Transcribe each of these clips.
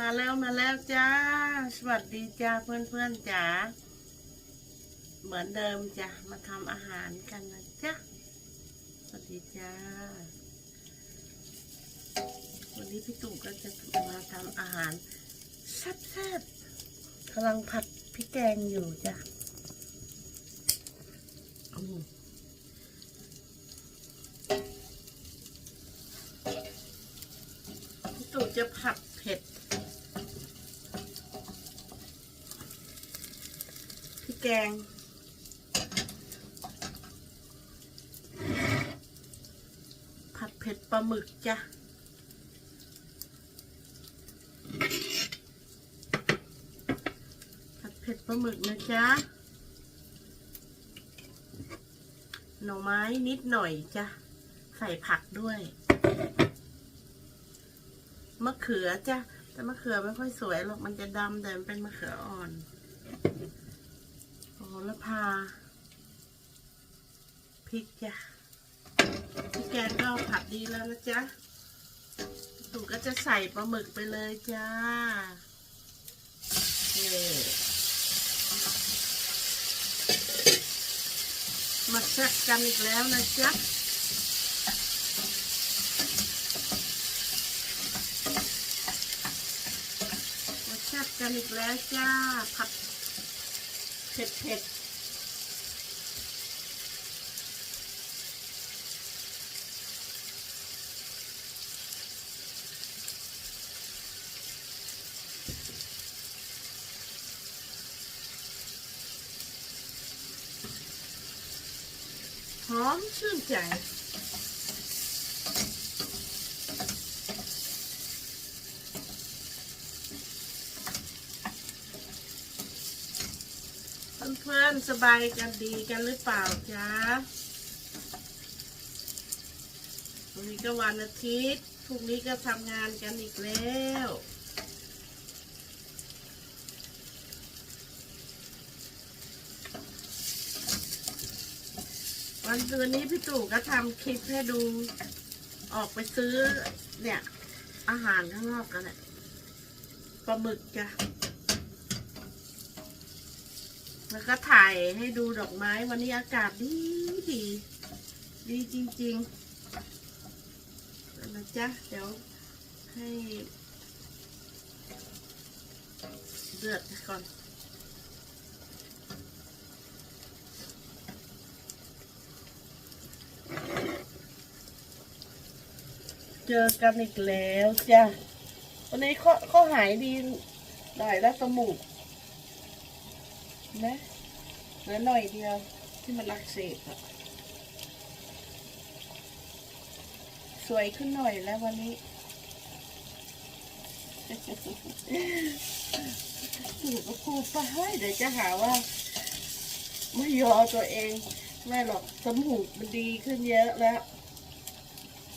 มาแล้วมาแล้วจ้า สวัสดีจ้าเพื่อนเพื่อนจ๋า เหมือนเดิมจ้ะ มาทำอาหารกันนะจ๊ะสวัสดีจ้า วันนี้พี่ตู่ก็จะมาทำอาหารแซ่บๆกำลังผัดพริกแกงอยู่จ้ะอืมพี่ตู่จะผัดเผ็ด พริก แกง ผัดเผ็ดปลาหมึกจ้ะผัดเผ็ดปลาหมึกนะจ๊ะหน่อไม้นิดหน่อยจ้ะใส่ผักด้วย มะเขือจ้ะแต่มะเขือไม่ค่อยสวยหรอกมันจะดำแต่มันเป็นมะเขืออ่อน ล้วพาพริกจ้ะพริกแกงก็ผัดดีแล้วนะจ๊ะตู่ก็จะใส่ปลาหมึกไปเลยจ้านี่มาแซ่บกันอีกแล้วนะจ๊ะมาแซ่บกันอีกแล้วจ้า ผัด เผ็ดเผ็ดหอมชื่นใจ เพื่อนๆสบายกันดีกันหรือเปล่าจ๊ะวันนี้ก็วันอาทิตย์พรุ่งนี้ก็ทำงานกันอีกแล้ววันคืนนี้พี่ตู่ก็ทำคลิปให้ดู ออกไปซื้อเนี่ย อาหารข้างนอกกันแหละปลาหมึกจ้ะ แล้วก็ถ่ายให้ดูดอกไม้ วันนี้อากาศดีดี ดีจริงๆนะจ๊ะ เดี๋ยวให้เดือดก่อนเจอกันอีกแล้วจ้ะ วันนี้ข้อข้อหายดีหน่อยแล้วจมูก นะเหลือหน่อยเดียวที่มันรักเสบอะสวยขึ้นหน่อยแล้ววันนี้ถูกก็พูดไปให้เดี๋ยวจะหาว่าไม่ยอตัวเองไม่หรอกสมูกมันดีขึ้นเยอะแล้ว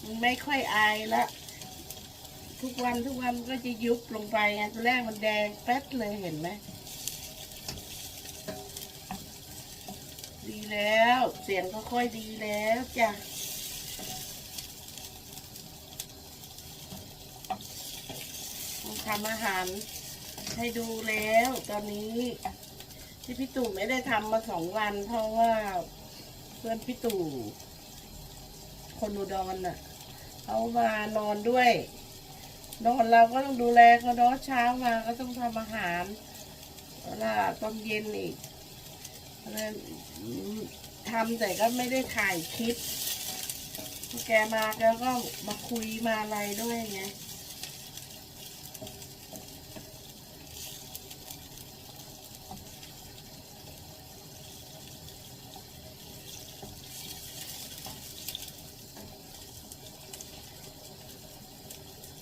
มันไม่ค่อยอายละทุกวันทุกวันก็จะยุบลงไปไงตัวแรกมันแดงแป๊ดเลยเห็นไหม แล้ว เสียงก็ค่อยดีแล้วจ้ะทำอาหารให้ดูแล้วตอนนี้ที่พี่ตู่ไม่ได้ทำมาสองวัน เพราะว่าเพื่อนพี่ตู่คนอุดรน่ะเขามานอนด้วย นอนเราก็ต้องดูแลเขาเนาะเช้ามาก็ต้องทำอาหารแล้วล่ะตอนเย็นอีก ทำแต่ก็ไม่ได้ถ่ายคลิป แกมาแล้วก็มาคุยมาอะไรด้วยไง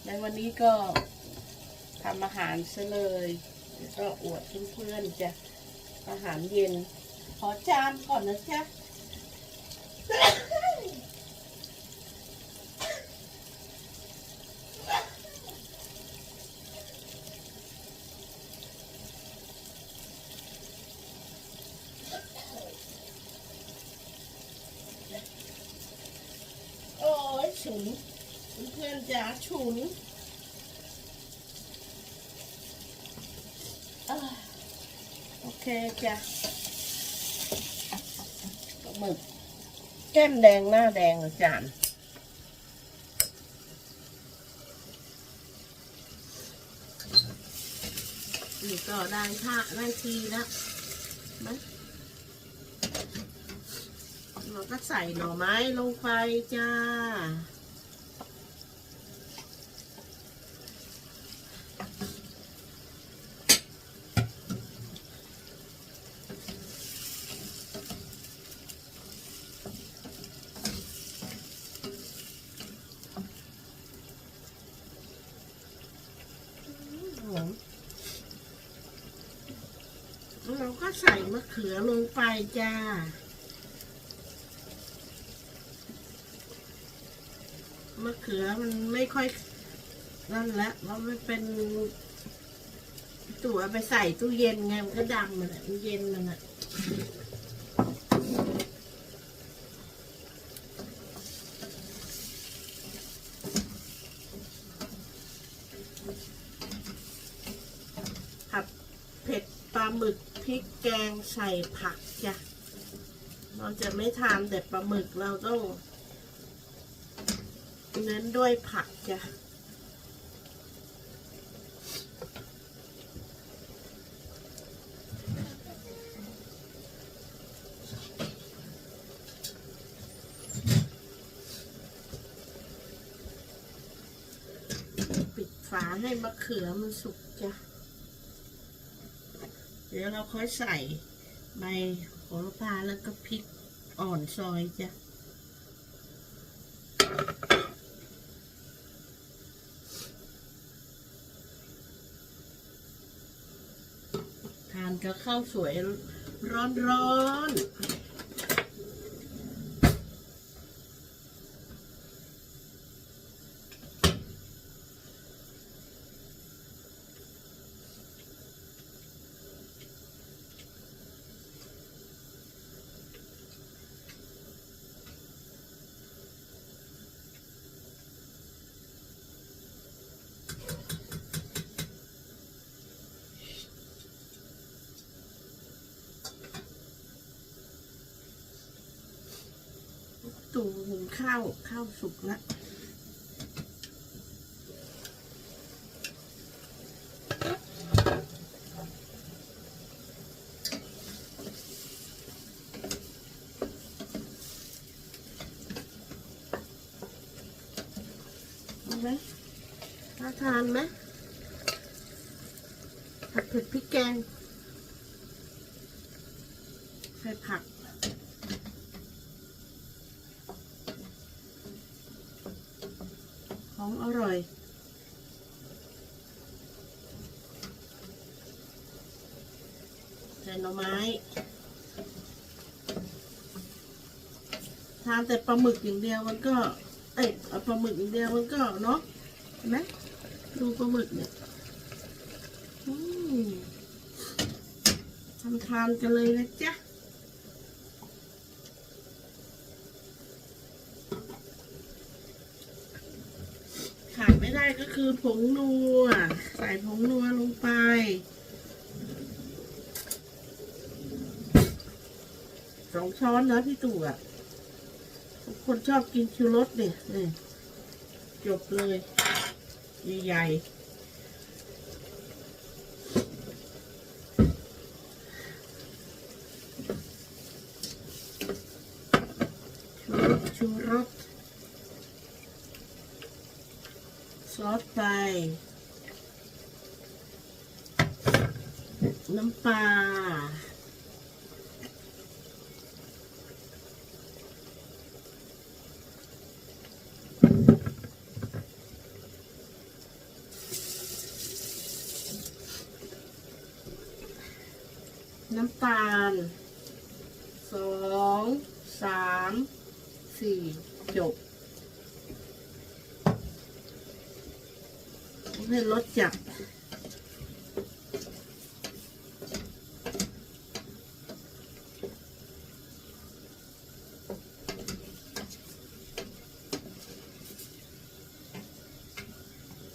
ในวันนี้ก็ทำอาหารซะเลยแล้วก็อวดเพื่อนๆจะอาหารเย็น อจานก่อนนะจ๊ะโอ้ยฉุนเพื่อนจ๋าฉุนโอเคจ้ะ หมึก แก้มแดงหน้าแดงอาจารย์นี่ก็ได้ท่าได้ทีแล้วนะเราก็ใส่หน่อไม้ลงไปจ้า หอมแล้วเราก็ใส่ือลงไปจ้า มะเขือมันไม่ค่อยนั่นแหละเพราะมันเป็นตัวไปใส่ตู้เย็นไงมันก็ดำมันอะมันเย็นมันอะผัดเผ็ดปลาหมึกพริกแกง ใส่ผักจ้ะ เราจะไม่ทานแต่ปลาหมึกเราต้องเน้นด้วยผักจ้ะปิดฝาให้มะเขือมันสุกจ้ะ เดี๋ยวเราค่อยใส่ ใบโหระพาแล้วก็พริกอ่อนซอยจ้ะทานกับข้าวสวยร้อนๆ ตู่หุงข้าว ข้าวสุกล้วเอาไหมน่าทานไหมผัดเผ็ดพริกแกงใส่ผัก ของอร่อย ใส่หน่อไม้ ทานแต่ปลาหมึกอย่างเดียวมันก็ เอ้ยเอาปลาหมึกอย่างเดียวมันก็เนาะเห็นไหมดูปลาหมึกเนี่ยทำทานกันเลยนะจ๊ะขาดไม่ได้ก็คือผงนัว ใส่ผงนัวลงไปสองช้อนนะพี่ตู่อะ คนชอบกินชูรสเนี่ยนี่จบเลย ใหญ่ๆชูรสชูรส ซอสไป น้ำปลา น้ำตาลสองสามสี่จบให้รสจัด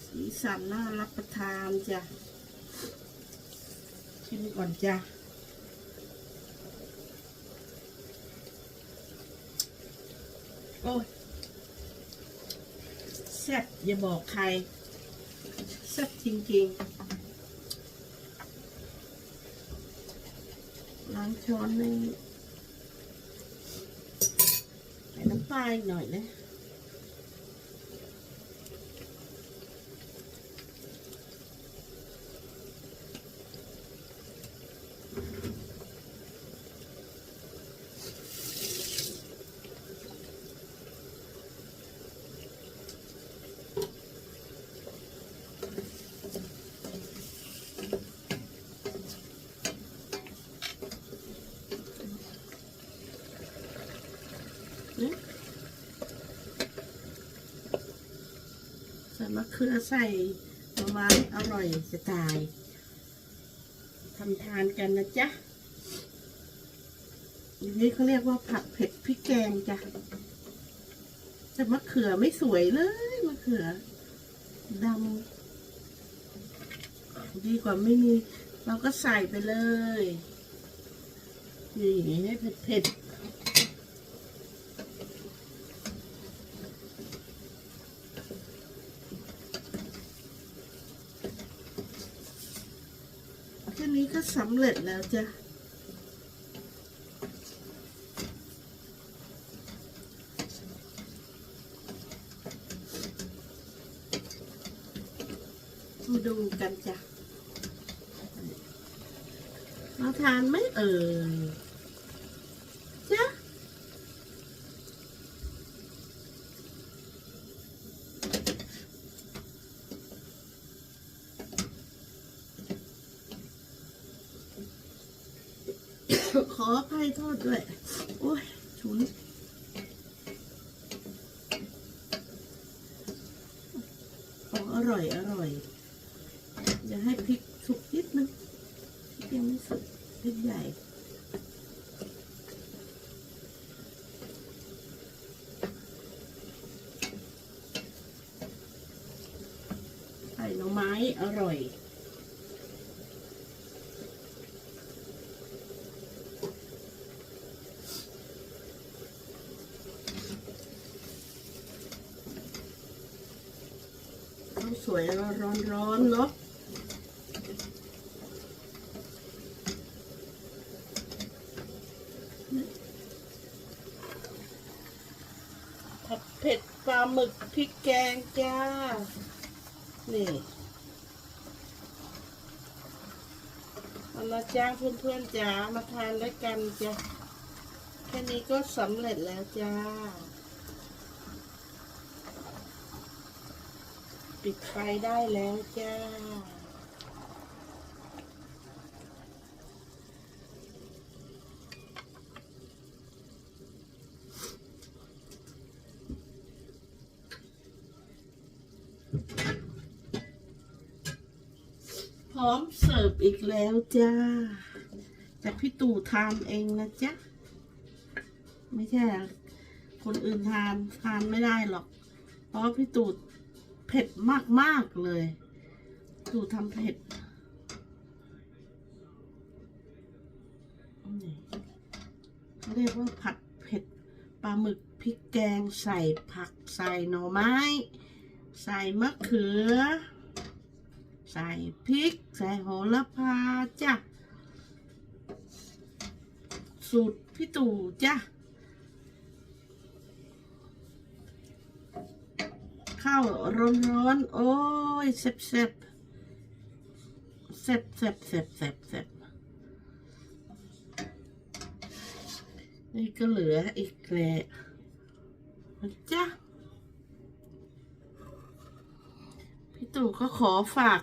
สีสันน่ารับประทานจ้ะชิมก่อนจ้ะ อ้ยแซ่บอย่าบอกใครแซ่บจริงๆล้างช้อนในใส่น้ำปลาอีกหน่อยนะ ใส่มะเขือใส่หน่อไม้อร่อยจะตายทำทานกันนะจ๊ะอย่างนี้เขาเรียกว่าผัดเผ็ดพริกแกงจ้ะแต่มะเขือไม่สวยเลยมะเขือดำดีกว่าไม่มี เราก็ใส่ไปเลย นี่ให้เผ็ดเผ็ดๆ แค่นี้ก็ สำเร็จแล้วจ้ะมาดูกันจ้ะมาทานไม่เอ่ยจ้ะข ออภัยโทษด้วยโอ้ยฉุนของอร่อยอร่อยอย่าให้พริกสุกนิดนึงพริกยังไม่สุกพริกใหญ่ใส่หน่อไม้อร่อย ข้าวสวยร้อนร้อนๆเนาะผัดเผ็ด ปลาหมึกพริกแกงจ้า นี่เอาละจ้าเพื่อนๆจ้ามาทานด้วยกันจ้าแค่นี้ก็สำเร็จแล้วจ้า ปิดไฟได้แล้วจ้า ร้อมเสิร์ฟอีกแล้วจ้าจากพี่ตู่ทานเองนะจ๊ะ ไม่ใช่ คนอื่นทานทานไม่ได้หรอก เพราะพี่ตู่เผ็ดมาก ๆ เลยดูทำเผ็ดเขาเรียกว่าผัดเผ็ดปลาหมึกพริกแกงใส่ผักใส่หน่อไม้ ใส่มะเขือ ส่พริก ใส่โหระพาจ้ะ สูตรพี่ตู่จ้ะ ข้าวร้อนๆ โอ้ยเซ็บเซ็บเซ็บเซ็บเซ็บเซ็บเซ็บนี่ก็เหลืออีกแหละจ๊ะพี่ตู่ก็ขอฝาก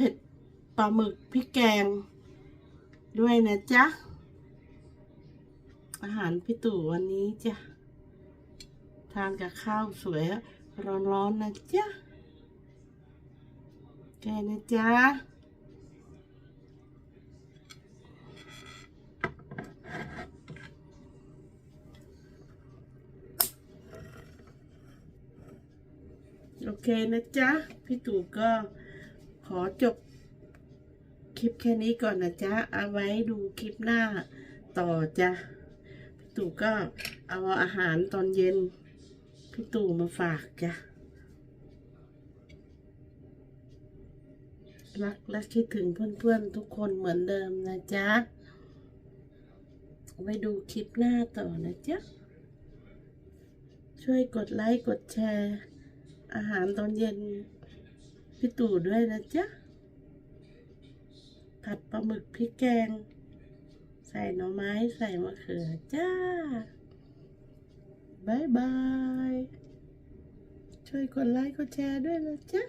เผ็ดปลาหมึกพริกแกง ด้วยนะจ๊ะ อาหารพี่ตู่วันนี้จ้ะ ทานกับข้าวสวยร้อนๆนะจ๊ะแกนะจ๊ะโอเคนะจ๊ะ พี่ตู่ก็ ขอจบคลิปแค่นี้ก่อนนะจ๊ะ เอาไว้ดูคลิปหน้าต่อจ้ะ พี่ตู่ก็เอาอาหารตอนเย็น พี่ตู่มาฝากจ้ะ รักและคิดถึงเพื่อนๆทุกคนเหมือนเดิมนะจ๊ะ ไว้ดูคลิปหน้าต่อนะจ๊ะ ช่วยกดไลค์กดแชร์ อาหารตอนเย็น พี่ตู่ด้วยนะจ๊ะผัดปลาหมึกพริกแกง ใส่หน่อไม้ใส่มะเขือจ้าบายบาย ช่วยกดไลค์กดแชร์ด้วยนะจ๊ะ